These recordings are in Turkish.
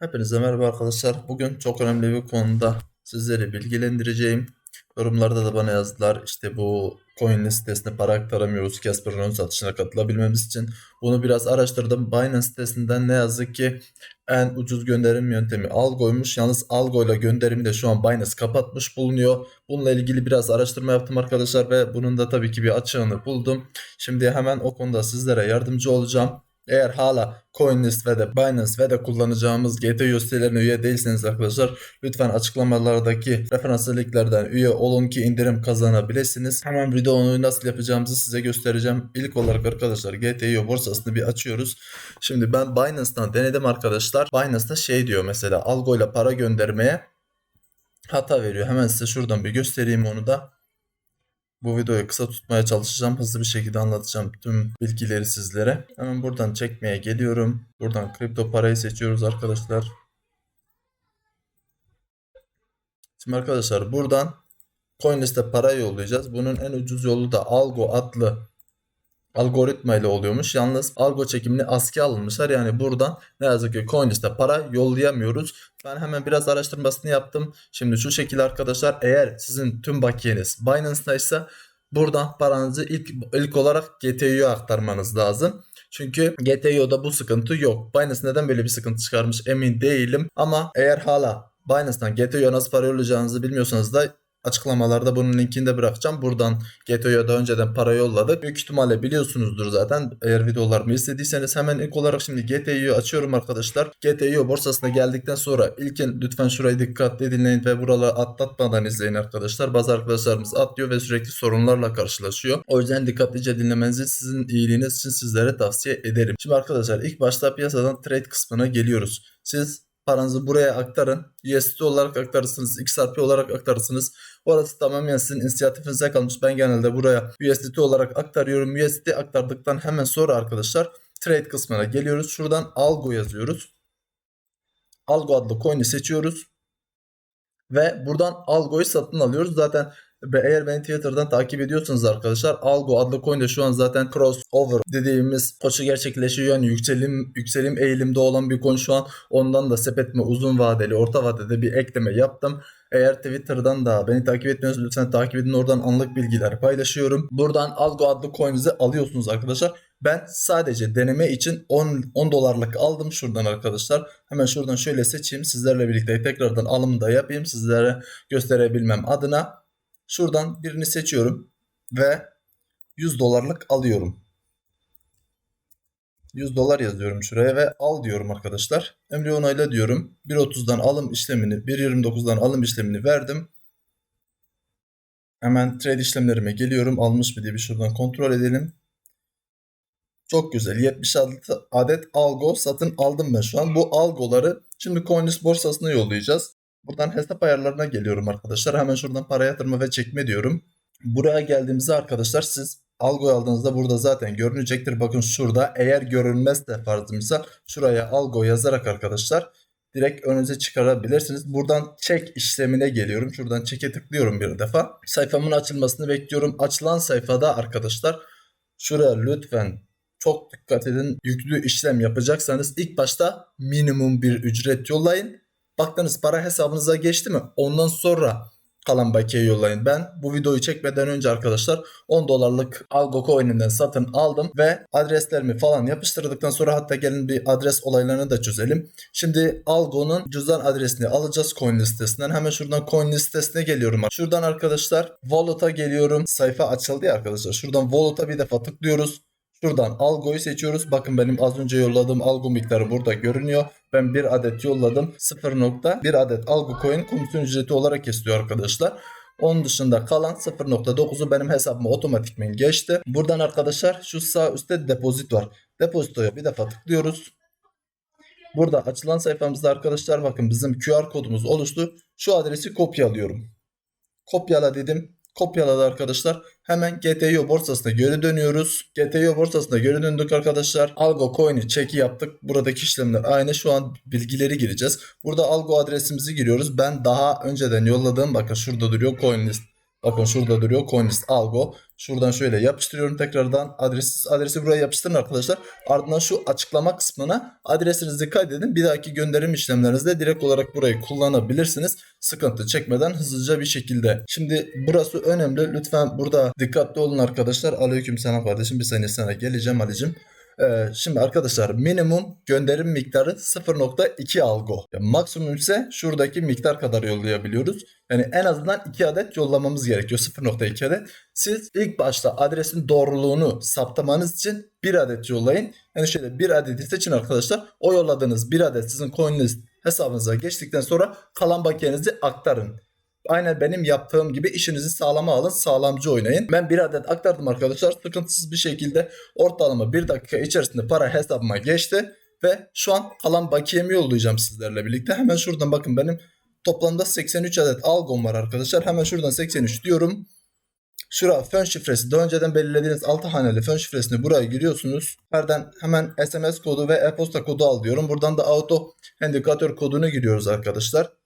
Hepinize merhaba arkadaşlar. Bugün çok önemli bir konuda sizleri bilgilendireceğim. Yorumlarda da bana yazdılar. İşte bu coin sitesine para aktaramıyoruz. Casper'ın ön satışına katılabilmemiz için. Bunu biraz araştırdım. Binance sitesinden ne yazık ki en ucuz gönderim yöntemi Algo'ymuş. Yalnız Algo ile gönderimi de şu an Binance kapatmış bulunuyor. Bununla ilgili biraz araştırma yaptım arkadaşlar ve bunun da tabii ki bir açığını buldum. Şimdi hemen o konuda sizlere yardımcı olacağım. Eğer hala CoinList ve de Binance ve de kullanacağımız GTO sitelerine üye değilseniz arkadaşlar lütfen açıklamalardaki referans linklerden üye olun ki indirim kazanabilirsiniz. Hemen videoyu nasıl yapacağımızı size göstereceğim. İlk olarak arkadaşlar GTO borsasını bir açıyoruz. Şimdi ben Binance'dan denedim arkadaşlar. Binance'da şey diyor mesela algo ile para göndermeye hata veriyor. Hemen size şuradan bir göstereyim onu da. Bu videoyu kısa tutmaya çalışacağım. Hızlı bir şekilde anlatacağım tüm bilgileri sizlere. Hemen buradan çekmeye geliyorum. Buradan kripto parayı seçiyoruz arkadaşlar. Şimdi arkadaşlar buradan CoinList'e para yollayacağız. Bunun en ucuz yolu da Algo adlı algoritma ile oluyormuş. Yalnız algo çekimini askıya alınmışlar. Yani buradan ne yazık ki CoinList'e para yollayamıyoruz. Ben hemen biraz araştırmasını yaptım. Şimdi şu şekilde arkadaşlar eğer sizin tüm bakiyeniz Binance'daysa buradan paranızı ilk ilk olarak GTU'ya aktarmanız lazım. Çünkü GTU'da bu sıkıntı yok. Binance neden böyle bir sıkıntı çıkarmış emin değilim. Ama eğer hala Binance'dan GTU'ya nasıl para yollayacağınızı bilmiyorsanız da Açıklamalarda bunun linkini de bırakacağım. Buradan Geto'ya da önceden para yolladık. Büyük ihtimalle biliyorsunuzdur zaten. Eğer videolarımı istediyseniz hemen ilk olarak şimdi GT'yi açıyorum arkadaşlar. GTO borsasına geldikten sonra ilkin lütfen şurayı dikkatli dinleyin ve buraları atlatmadan izleyin arkadaşlar. Bazı arkadaşlarımız atlıyor ve sürekli sorunlarla karşılaşıyor. O yüzden dikkatlice dinlemenizi sizin iyiliğiniz için sizlere tavsiye ederim. Şimdi arkadaşlar ilk başta piyasadan trade kısmına geliyoruz. Siz paranızı buraya aktarın. USDT olarak aktarırsınız, XRP olarak aktarırsınız. Orası tamamen sizin inisiyatifinize kalmış. Ben genelde buraya USDT olarak aktarıyorum. USDT aktardıktan hemen sonra arkadaşlar trade kısmına geliyoruz. Şuradan algo yazıyoruz. Algo adlı coin'i seçiyoruz. Ve buradan algoyu satın alıyoruz. Zaten eğer beni Twitter'dan takip ediyorsanız arkadaşlar Algo adlı coin'de şu an zaten crossover dediğimiz koşu gerçekleşiyor. Yani yükselim yükselim eğilimde olan bir coin şu an. Ondan da sepetme uzun vadeli, orta vadede bir ekleme yaptım. Eğer Twitter'dan da beni takip etmiyorsanız lütfen takip edin. Oradan anlık bilgiler paylaşıyorum. Buradan Algo adlı coin'inizi alıyorsunuz arkadaşlar. Ben sadece deneme için 10, 10 dolarlık aldım şuradan arkadaşlar. Hemen şuradan şöyle seçeyim. Sizlerle birlikte tekrardan alımı da yapayım. Sizlere gösterebilmem adına. Şuradan birini seçiyorum ve 100 dolarlık alıyorum. 100 dolar yazıyorum şuraya ve al diyorum arkadaşlar. Emri onayla diyorum. 1.30'dan alım işlemini, 1.29'dan alım işlemini verdim. Hemen trade işlemlerime geliyorum. Almış mı diye bir şuradan kontrol edelim. Çok güzel. 76 adet algo satın aldım ben şu an. Bu algoları şimdi CoinList borsasına yollayacağız. Buradan hesap ayarlarına geliyorum arkadaşlar. Hemen şuradan para yatırma ve çekme diyorum. Buraya geldiğimizde arkadaşlar siz algo aldığınızda burada zaten görünecektir. Bakın şurada eğer görünmezse farzımsa şuraya algo yazarak arkadaşlar direkt önünüze çıkarabilirsiniz. Buradan çek işlemine geliyorum. Şuradan çeke tıklıyorum bir defa. Sayfamın açılmasını bekliyorum. Açılan sayfada arkadaşlar şuraya lütfen çok dikkat edin. Yüklü işlem yapacaksanız ilk başta minimum bir ücret yollayın. Baktınız para hesabınıza geçti mi? Ondan sonra kalan bakiye yollayın. Ben bu videoyu çekmeden önce arkadaşlar 10 dolarlık Algo coin'inden satın aldım ve adreslerimi falan yapıştırdıktan sonra hatta gelin bir adres olaylarını da çözelim. Şimdi Algo'nun cüzdan adresini alacağız coin listesinden. Hemen şuradan coin listesine geliyorum. Şuradan arkadaşlar wallet'a geliyorum. Sayfa açıldı ya arkadaşlar. Şuradan wallet'a bir defa tıklıyoruz. Şuradan algoyu seçiyoruz. Bakın benim az önce yolladığım algo miktarı burada görünüyor. Ben bir adet yolladım. 0.1 adet algo coin komisyon ücreti olarak kesiyor arkadaşlar. Onun dışında kalan 0.9'u benim hesabıma otomatikmen geçti. Buradan arkadaşlar şu sağ üstte depozit var. Depozitoya bir defa tıklıyoruz. Burada açılan sayfamızda arkadaşlar bakın bizim QR kodumuz oluştu. Şu adresi kopyalıyorum. Kopyala dedim. Kopyaladı arkadaşlar. Hemen GTO borsasına geri dönüyoruz. GTO borsasına geri döndük arkadaşlar. Algo coin'i çeki yaptık. Buradaki işlemler aynı. Şu an bilgileri gireceğiz. Burada algo adresimizi giriyoruz. Ben daha önceden yolladığım bakın şurada duruyor CoinList. Bakın şurada duruyor CoinList Algo. Şuradan şöyle yapıştırıyorum tekrardan. Adresi, adresi buraya yapıştırın arkadaşlar. Ardından şu açıklama kısmına adresinizi kaydedin. Bir dahaki gönderim işlemlerinizde direkt olarak burayı kullanabilirsiniz. Sıkıntı çekmeden hızlıca bir şekilde. Şimdi burası önemli. Lütfen burada dikkatli olun arkadaşlar. Aleyküm selam kardeşim. Bir saniye sana geleceğim Ali'cim. Ee, şimdi arkadaşlar minimum gönderim miktarı 0.2 algo. Yani maksimum ise şuradaki miktar kadar yollayabiliyoruz. Yani en azından 2 adet yollamamız gerekiyor 0.2 adet. Siz ilk başta adresin doğruluğunu saptamanız için 1 adet yollayın. Yani şöyle 1 adeti seçin arkadaşlar. O yolladığınız 1 adet sizin CoinList hesabınıza geçtikten sonra kalan bakiyenizi aktarın. Aynen benim yaptığım gibi işinizi sağlama alın, sağlamcı oynayın. Ben bir adet aktardım arkadaşlar. Sıkıntısız bir şekilde ortalama bir dakika içerisinde para hesabıma geçti. Ve şu an kalan bakiyemi yollayacağım sizlerle birlikte. Hemen şuradan bakın benim toplamda 83 adet algom var arkadaşlar. Hemen şuradan 83 diyorum. Şura fön şifresi. Daha önceden belirlediğiniz 6 haneli fön şifresini buraya giriyorsunuz. Nereden hemen SMS kodu ve e-posta kodu al diyorum. Buradan da auto indikatör kodunu giriyoruz arkadaşlar.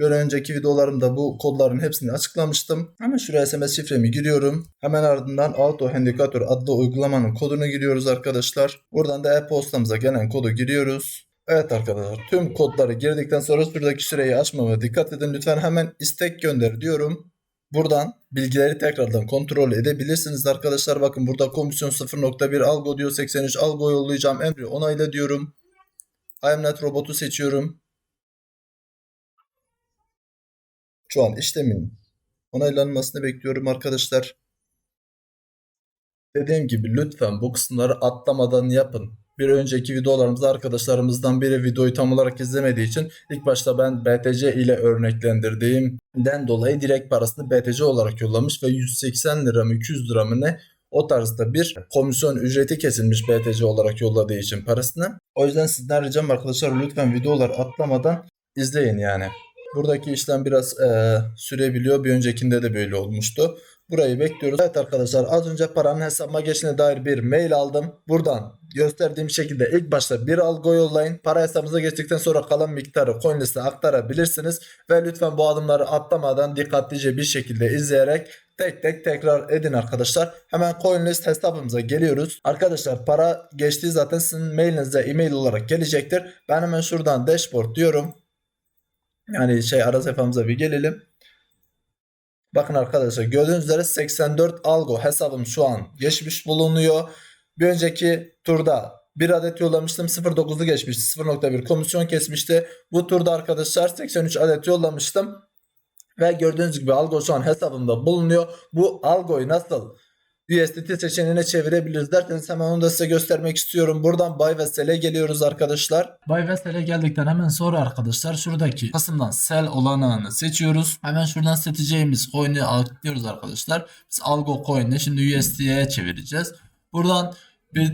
Bir önceki videolarımda bu kodların hepsini açıklamıştım. Hemen şuraya SMS şifremi giriyorum. Hemen ardından Auto Handicaptor adlı uygulamanın kodunu giriyoruz arkadaşlar. Buradan da e-postamıza gelen kodu giriyoruz. Evet arkadaşlar tüm kodları girdikten sonra şuradaki süreyi açmama dikkat edin. Lütfen hemen istek gönder diyorum. Buradan bilgileri tekrardan kontrol edebilirsiniz arkadaşlar. Bakın burada komisyon 0.1 algo diyor 83 algo yollayacağım emri onayla diyorum. IMNet robotu seçiyorum. Şu an işlemin onaylanmasını bekliyorum arkadaşlar. Dediğim gibi lütfen bu kısımları atlamadan yapın. Bir önceki videolarımızda arkadaşlarımızdan biri videoyu tam olarak izlemediği için ilk başta ben BTC ile örneklendirdiğimden dolayı direkt parasını BTC olarak yollamış ve 180 lira mı 200 lira mı ne o tarzda bir komisyon ücreti kesilmiş BTC olarak yolladığı için parasını. O yüzden sizden ricam arkadaşlar lütfen videoları atlamadan izleyin yani. Buradaki işlem biraz e, sürebiliyor. Bir öncekinde de böyle olmuştu. Burayı bekliyoruz. Evet arkadaşlar az önce paranın hesabıma geçtiğine dair bir mail aldım. Buradan gösterdiğim şekilde ilk başta bir algo yollayın. Para hesabınıza geçtikten sonra kalan miktarı CoinList'e aktarabilirsiniz. Ve lütfen bu adımları atlamadan dikkatlice bir şekilde izleyerek tek tek tekrar edin arkadaşlar. Hemen CoinList hesabımıza geliyoruz. Arkadaşlar para geçtiği zaten sizin mailinize e-mail olarak gelecektir. Ben hemen şuradan dashboard diyorum. Yani şey ara sayfamıza bir gelelim. Bakın arkadaşlar gördüğünüz üzere 84 algo hesabım şu an geçmiş bulunuyor. Bir önceki turda bir adet yollamıştım 0.9'u geçmişti 0.1 komisyon kesmişti. Bu turda arkadaşlar 83 adet yollamıştım. Ve gördüğünüz gibi algo şu an hesabımda bulunuyor. Bu algoyu nasıl USDT seçeneğine çevirebiliriz derseniz hemen onu da size göstermek istiyorum. Buradan Buy ve Sell'e geliyoruz arkadaşlar. Buy ve Sell'e geldikten hemen sonra arkadaşlar şuradaki kısımdan Sell olanağını seçiyoruz. Hemen şuradan seçeceğimiz coin'i atlıyoruz arkadaşlar. Biz Algo coin'i şimdi USD'ye çevireceğiz. Buradan bir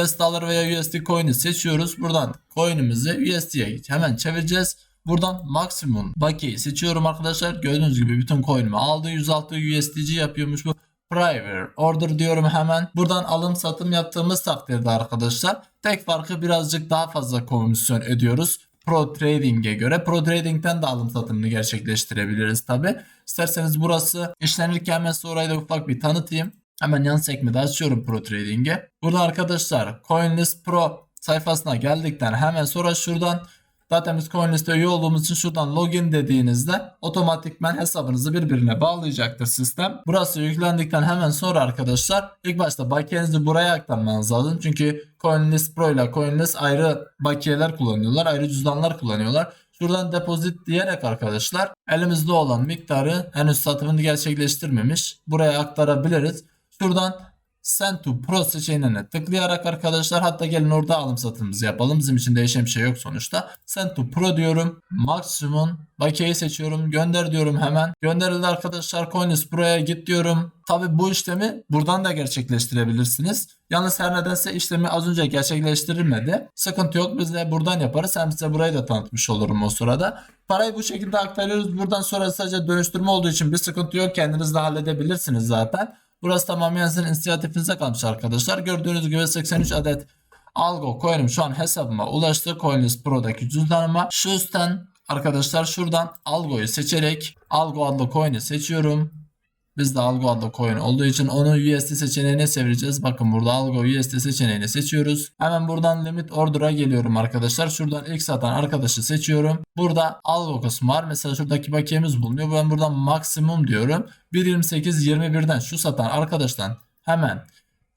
US dollar veya USD coin'i seçiyoruz. Buradan coin'imizi USD'ye hemen çevireceğiz. Buradan maksimum bakiyeyi seçiyorum arkadaşlar. Gördüğünüz gibi bütün coin'imi aldı. 106 USDC yapıyormuş bu. Private order diyorum hemen. Buradan alım satım yaptığımız takdirde arkadaşlar tek farkı birazcık daha fazla komisyon ödüyoruz. Pro Trading'e göre Pro Trading'den de alım satımını gerçekleştirebiliriz tabi. İsterseniz burası işlenirken hemen sonra da ufak bir tanıtayım. Hemen yan sekmede açıyorum Pro Trading'e. Burada arkadaşlar CoinList Pro sayfasına geldikten hemen sonra şuradan Zaten biz CoinList'e üye olduğumuz için şuradan login dediğinizde otomatikmen hesabınızı birbirine bağlayacaktır sistem. Burası yüklendikten hemen sonra arkadaşlar ilk başta bakiyenizi buraya aktarmanız lazım. Çünkü CoinList Pro ile CoinList ayrı bakiyeler kullanıyorlar. Ayrı cüzdanlar kullanıyorlar. Şuradan depozit diyerek arkadaşlar elimizde olan miktarı henüz satımını gerçekleştirmemiş. Buraya aktarabiliriz. Şuradan Send to Pro seçeneğine tıklayarak arkadaşlar hatta gelin orada alım satımımızı yapalım. Bizim için değişen bir şey yok sonuçta. Send to Pro diyorum. Maksimum bakiyeyi seçiyorum. Gönder diyorum hemen. Gönderildi arkadaşlar. Coinlist Pro'ya git diyorum. Tabi bu işlemi buradan da gerçekleştirebilirsiniz. Yalnız her nedense işlemi az önce gerçekleştirilmedi. Sıkıntı yok biz de buradan yaparız. Hem size burayı da tanıtmış olurum o sırada. Parayı bu şekilde aktarıyoruz. Buradan sonra sadece dönüştürme olduğu için bir sıkıntı yok. Kendiniz de halledebilirsiniz zaten. Burası tamamen sizin inisiyatifinize kalmış arkadaşlar. Gördüğünüz gibi 83 adet Algo coin'im şu an hesabıma ulaştı. Coinlist Pro'daki cüzdanıma. Şu üstten arkadaşlar şuradan Algo'yu seçerek Algo adlı coin'i seçiyorum. Biz de Algo adlı coin olduğu için onu USD seçeneğine çevireceğiz. Bakın burada Algo USD seçeneğini seçiyoruz. Hemen buradan Limit Order'a geliyorum arkadaşlar. Şuradan ilk satan arkadaşı seçiyorum. Burada Algo kısmı var. Mesela şuradaki bakiyemiz bulunuyor. Ben buradan maksimum diyorum. 1.28.21'den şu satan arkadaştan hemen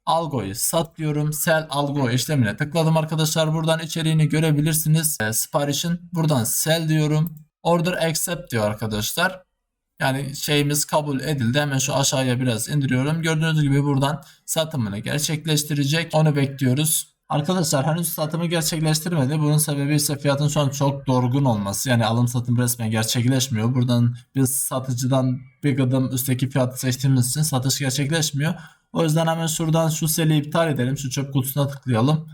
Algo'yu sat diyorum. Sell Algo işlemine tıkladım arkadaşlar. Buradan içeriğini görebilirsiniz. E, siparişin buradan sell diyorum. Order accept diyor arkadaşlar. Yani şeyimiz kabul edildi. Hemen şu aşağıya biraz indiriyorum. Gördüğünüz gibi buradan satımını gerçekleştirecek. Onu bekliyoruz. Arkadaşlar henüz satımı gerçekleştirmedi. Bunun sebebi ise fiyatın şu an çok dorgun olması. Yani alım satım resmen gerçekleşmiyor. Buradan biz satıcıdan bir gıdım üstteki fiyatı seçtiğimiz için satış gerçekleşmiyor. O yüzden hemen şuradan şu seli iptal edelim. Şu çöp kutusuna tıklayalım.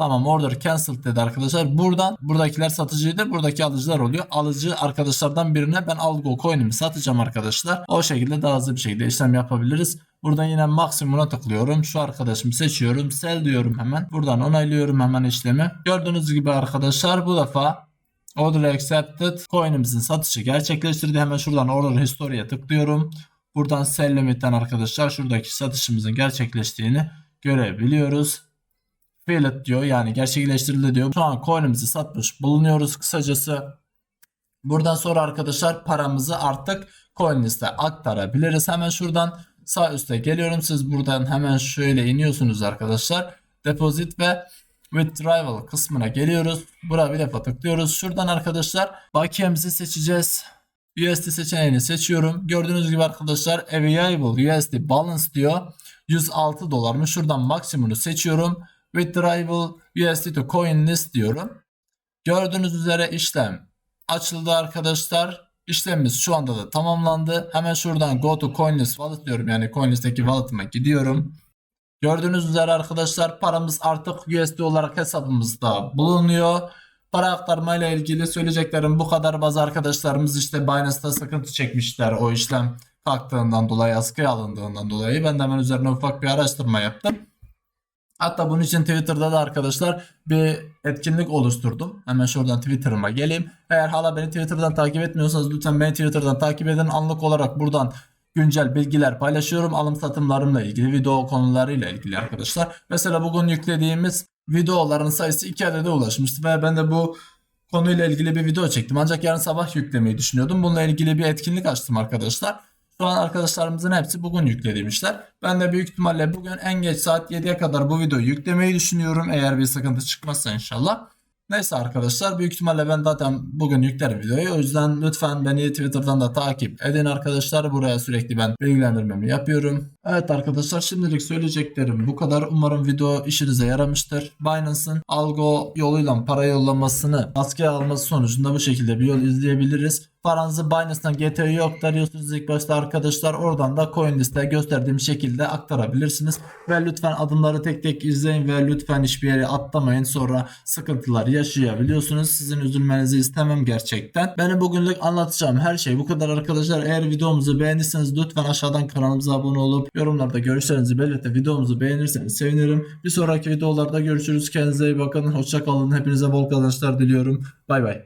Tamam order cancel dedi arkadaşlar. Buradan buradakiler satıcıydı. Buradaki alıcılar oluyor. Alıcı arkadaşlardan birine ben algo coin'imi satacağım arkadaşlar. O şekilde daha hızlı bir şekilde işlem yapabiliriz. Buradan yine maksimuma tıklıyorum. Şu arkadaşımı seçiyorum. Sell diyorum hemen. Buradan onaylıyorum hemen işlemi. Gördüğünüz gibi arkadaşlar bu defa Order accepted. Coin'imizin satışı gerçekleştirdi. Hemen şuradan order history'e tıklıyorum. Buradan sell limit'ten arkadaşlar şuradaki satışımızın gerçekleştiğini görebiliyoruz. Failed diyor yani gerçekleştirildi diyor. Şu an coin'imizi satmış bulunuyoruz kısacası. Buradan sonra arkadaşlar paramızı artık CoinList'e aktarabiliriz. Hemen şuradan sağ üstte geliyorum. Siz buradan hemen şöyle iniyorsunuz arkadaşlar. Deposit ve Withdrawal kısmına geliyoruz. Buraya bir defa tıklıyoruz. Şuradan arkadaşlar bakiyemizi seçeceğiz. USD seçeneğini seçiyorum. Gördüğünüz gibi arkadaşlar Available USD Balance diyor. 106 dolarmış. Şuradan maksimumunu seçiyorum. Withdrawal USD to Coin List diyorum. Gördüğünüz üzere işlem açıldı arkadaşlar. İşlemimiz şu anda da tamamlandı. Hemen şuradan Go to CoinList Wallet diyorum. Yani CoinList'teki wallet'ıma gidiyorum. Gördüğünüz üzere arkadaşlar paramız artık USD olarak hesabımızda bulunuyor. Para aktarma ile ilgili söyleyeceklerim bu kadar. Bazı arkadaşlarımız işte Binance'da sıkıntı çekmişler o işlem kalktığından dolayı, askıya alındığından dolayı. Ben de hemen üzerine ufak bir araştırma yaptım. Hatta bunun için Twitter'da da arkadaşlar bir etkinlik oluşturdum. Hemen şuradan Twitter'ıma geleyim. Eğer hala beni Twitter'dan takip etmiyorsanız lütfen beni Twitter'dan takip edin. Anlık olarak buradan güncel bilgiler paylaşıyorum. Alım satımlarımla ilgili, video konularıyla ilgili arkadaşlar. Mesela bugün yüklediğimiz videoların sayısı 2 adede ulaşmıştı ve ben de bu konuyla ilgili bir video çektim. Ancak yarın sabah yüklemeyi düşünüyordum. Bununla ilgili bir etkinlik açtım arkadaşlar. Şu an arkadaşlarımızın hepsi bugün yüklemişler. Ben de büyük ihtimalle bugün en geç saat 7'ye kadar bu videoyu yüklemeyi düşünüyorum. Eğer bir sıkıntı çıkmazsa inşallah. Neyse arkadaşlar büyük ihtimalle ben zaten bugün yüklerim videoyu. O yüzden lütfen beni Twitter'dan da takip edin arkadaşlar. Buraya sürekli ben bilgilendirmemi yapıyorum. Evet arkadaşlar şimdilik söyleyeceklerim bu kadar. Umarım video işinize yaramıştır. Binance'ın algo yoluyla para yollamasını askıya alması sonucunda bu şekilde bir yol izleyebiliriz. Paranızı Binance'dan GT'ye yok arıyorsunuz ilk başta arkadaşlar. Oradan da CoinList'e gösterdiğim şekilde aktarabilirsiniz. Ve lütfen adımları tek tek izleyin ve lütfen hiçbir yere atlamayın. Sonra sıkıntılar yaşayabiliyorsunuz. Sizin üzülmenizi istemem gerçekten. Benim bugünlük anlatacağım her şey bu kadar arkadaşlar. Eğer videomuzu beğendiyseniz lütfen aşağıdan kanalımıza abone olup yorumlarda görüşlerinizi belirtin. Videomuzu beğenirseniz sevinirim. Bir sonraki videolarda görüşürüz. Kendinize iyi bakın. Hoşça kalın. Hepinize bol kazançlar diliyorum. Bay bay.